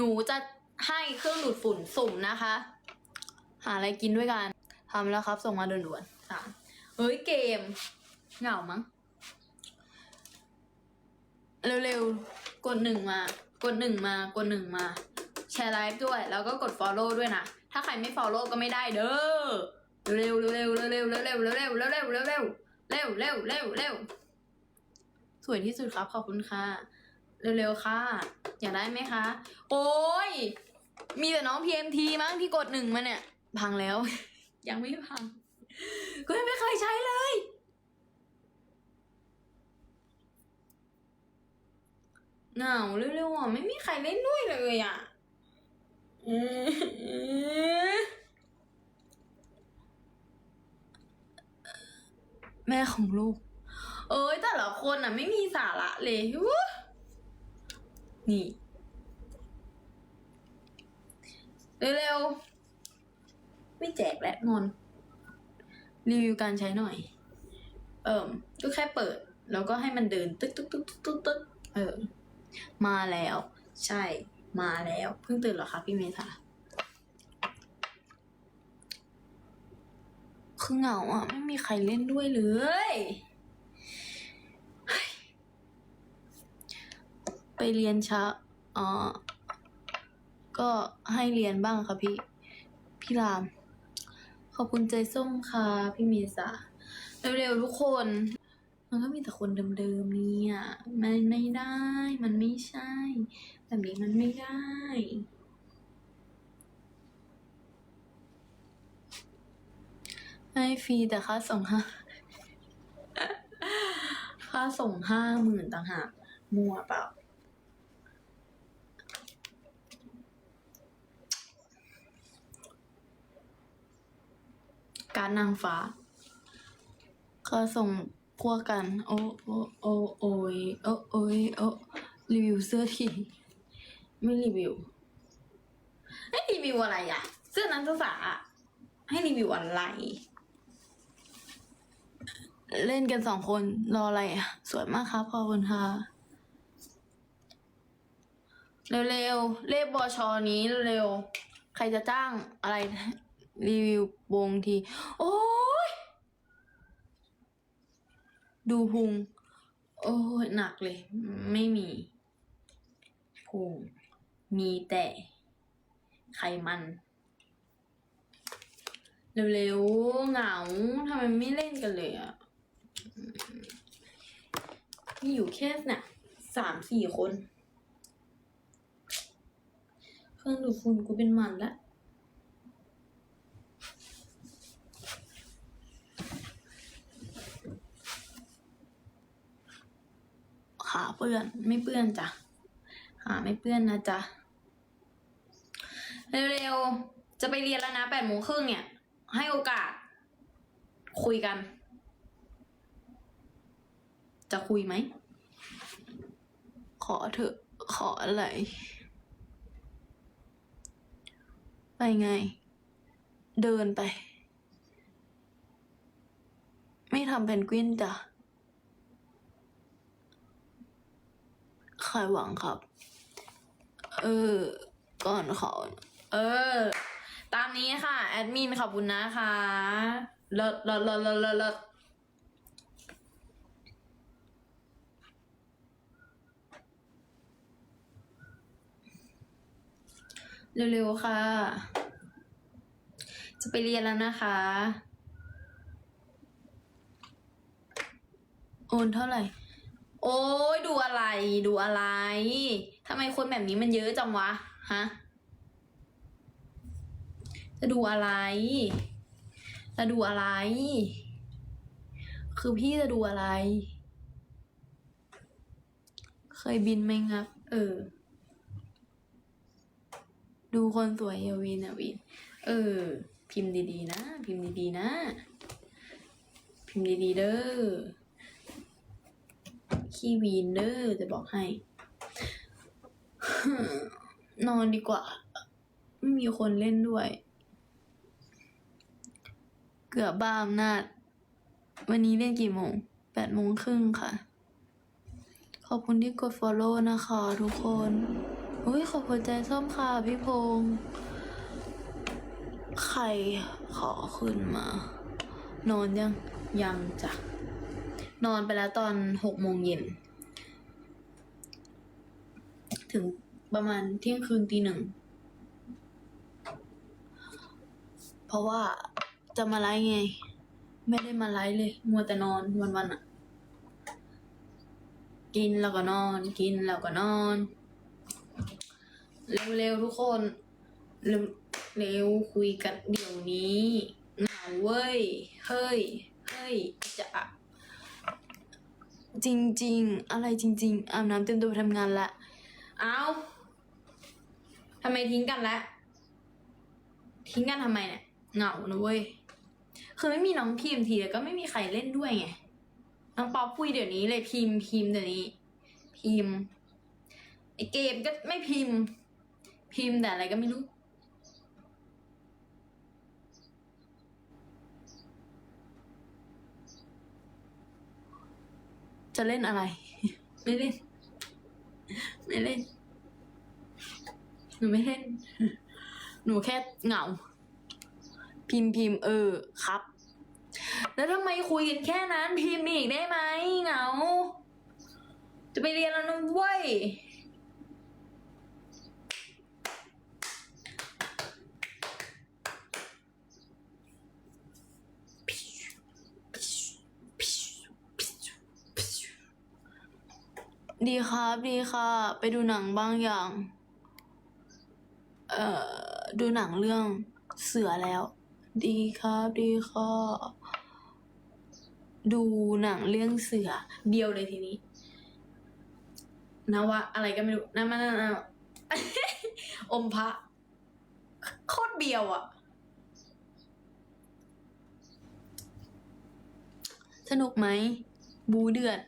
หนูจะให้เครื่องดูดฝุ่นสุ่มนะคะ หาอะไรกินด้วยกันทำแล้วครับ ส่งมาด่วนๆสามเฮ้ยเกม เหงามั้ง เร็วๆ กดหนึ่งมา กดหนึ่งมา กดหนึ่งมา แชร์ไลฟ์ด้วย แล้วก็กด follow ด้วยนะ ถ้าใครไม่ follow ก็ไม่ได้เด้อ เร็วเร็วเร็วเร็วๆเร็วๆเร็วๆเร็วๆเร็วๆเร็วๆเร็วๆเร็วๆเร็วๆเร็วๆสวยที่สุดครับ ขอบคุณค่ะ เร็วๆค่ะ อยากได้ไหมคะ โอ้ย มีแต่น้อง PMT มั้งที่กดหนึ่งมาเนี่ย พังแล้ว ยังไม่พัง ก็ยังไม่เคยใช้เลยเหงาเร็วๆอะ ไม่มีใครเล่นด้วยเลยอะแม่ของลูก เอ้ยแต่ละคนอะ ไม่มีสาระเลย นี่ เร็วๆ ไม่แจกและงอน รีวิวการใช้หน่อย เอิ่ม ก็แค่เปิด แล้วก็ให้มันเดิน ตึ๊กตึ๊กตึ๊กตึ๊กตึ๊กตึ๊กเออ มาแล้ว ใช่ มาแล้ว เพิ่งตื่นเหรอคะพี่เมธาคือเหงาอะ ไม่มีใครเล่นด้วยเลยเฮ้ย ไปเรียนช้าอ๋อก็ให้เรียนบ้างค่ะพี่ พี่ราม ขอบคุณใจส้มค่ะ พี่เมษาเร็วๆทุกคน มันก็มีแต่คนเดิมๆเนี่ยมันไม่ได้ มันไม่ใช่ แบบนี้มันไม่ได้ให้ฟรีแต่ค่าส่งห้าค่าส่งห้าหมื่นต่างหากมัวเปล่า การนางฟ้าก็ส่งพวกกัน โอ้โอ้โอ้โอยโอโอยโอรีวิวเสื้อทีไม่รีวิวให้รีวิวอะไรอะ เสื้อนักศึกษาอะให้รีวิวอะไร เล่นกันสองคนรออะไรอะ สวยมากครับขอบคุณค่ะเร็วๆ เลขบอชอนี้เร็วๆ ใครจะจ้างอะไร รีวิววงที โอ้ย ดูพุง โอ้ยหนักเลย ไม่มีพุงมีแต่ไขมัน เร็วๆ เหงาทำไมไม่เล่นกันเลยอะมีอยู่แค่น่ะสามสี่คน เครื่องดูดฝุ่นกูเป็นมันละ ขาเปื้อนไม่เปื้อนจ้ะขาไม่เปื้อนนะจ๊ะเร็วๆจะไปเรียนแล้วนะแปดโมงครึ่งเนี่ย ให้โอกาส คุยกัน จะคุยไหม ขอเถอะขออะไร ไปไง เดินไป ไม่ทำเพนกวินจ้ะ ขายหวังครับ เออ ก่อนเขา เออ ตามนี้ค่ะ แอดมินขอบคุณนะคะเลิศเลิศเลิศเลิศเลิศเลิศเร็วๆค่ะ จะไปเรียนแล้วนะคะ โอนเท่าไหร่ โอ้ยดูอะไร ดูอะไรทำไมคนแบบนี้มันเยอะจังวะฮะจะดูอะไรจะดูอะไร คือพี่จะดูอะไร เคยบินไหมครับ เออ ดูคนสวยเยาวินอะวิน เออ พิมพ์ดีๆนะ พิมพ์ดีๆนะ พิมพ์ดีๆเด้อ ขี้วีนเด้อจะบอกให้ นอนดีกว่า ไม่มีคนเล่นด้วย เกือบบ้าอำนาจ วันนี้เล่นกี่โมงแปดโมงครึ่งค่ะ ขอบคุณที่กด follow นะคะทุกคนโออุ้ยขอบคุณใจส้มค่ะพี่พงษ์ใครขอขึ้นมา นอนยังยังจ้ะ นอนไปแล้วตอนหกโมงเย็น ถึงประมาณเที่ยงคืนตีหนึ่ง เพราะว่าจะมาไลฟ์ไง ไม่ได้มาไลฟ์เลย มัวแต่นอนวันๆอะกินแล้วก็นอน กินแล้วก็นอน เร็วๆทุกคน เร็วเร็วคุยกันเดี๋ยวนี้เหงาเว้ย เฮ้ย เฮ้ยจะอะ จริง ๆ อะไรจริง ๆอาบน้ำเต็มตัวไปทำงานละเอาทำไมทิ้งกันละทิ้งกันทำไมเนี่ยเหงานะเว้ยคือไม่มีน้องพิมพ์ทีแล้วก็ไม่มีใครเล่นด้วยไงน้องป๊อปคุยเดี๋ยวนี้เลยพิมพ์พิมพ์เดี๋ยวนี้ พิมพ์ไอเกมก็ไม่พิมพ์ พิมพ์แต่อะไรก็ไม่รู้ จะเล่นอะไร ไม่เล่น ไม่เล่น หนูไม่เล่น หนูแค่เหงา พิมพ์พิมพ์เออครับ แล้วทำไมคุยกันแค่นั้น พิมพ์อีกได้ไหมเหงา จะไปเรียนแล้วนะเว้ย ดีครับดีค่ะ ไปดูหนังบางอย่าง เอ่อ ดูหนังเรื่องเสือแล้ว ดีครับดีค่ะ ดูหนังเรื่องเสือเบียวเลยทีนี้นะว่าอะไรก็ไม่รู้นั่นมันนั่นนั่นอมพระโคตรเบียวอะสนุกไหม บูเดือด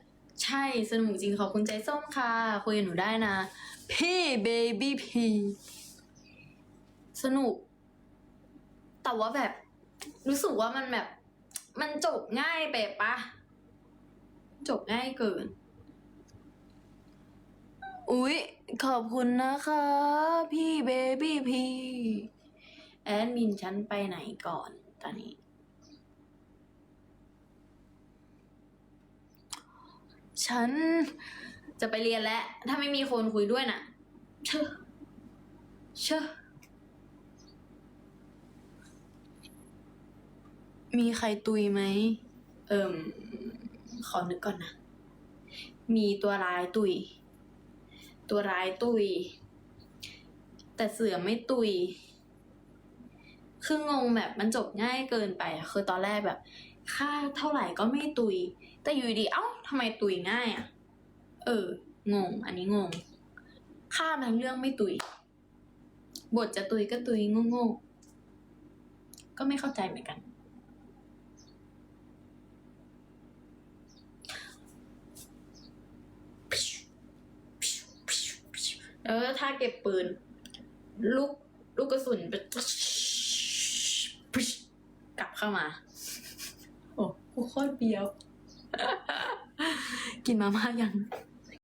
ใช่สนุกจริงขอบคุณใจส้มค่ะ คุยกับหนูได้นะ พี่เบบี้พีสนุก แต่ว่าแบบ รู้สึกว่ามันแบบ มันจบง่ายไปปะจบง่ายเกิน อุ๊ย ขอบคุณนะคะ พี่เบบี้พีแอดมินฉันไปไหนก่อนตอนนี้ ฉันจะไปเรียนแล้ว ถ้าไม่มีคนคุยด้วยน่ะ เชอเชอมีใครตุยไหม เอิ่มขอนึกก่อนนะ มีตัวร้ายตุย ตัวร้ายตุย แต่เสือไม่ตุย คืองงแบบมันจบง่ายเกินไปคือตอนแรกแบบ ค่าเท่าไหร่ก็ไม่ตุย แต่อยู่ดี เอ้าทำไมตุยง่ายอะเออ งง อันนี้งง ข้ามทั้งเรื่องไม่ตุย บทจะตุยก็ตุยโง่ๆก็ไม่เข้าใจเหมือนกัน แล้วถ้าเก็บปืน ลูกลูกกระสุนไปกลับเข้ามา โอ้กูโคตรเบี้ยว กินมาม่ายัง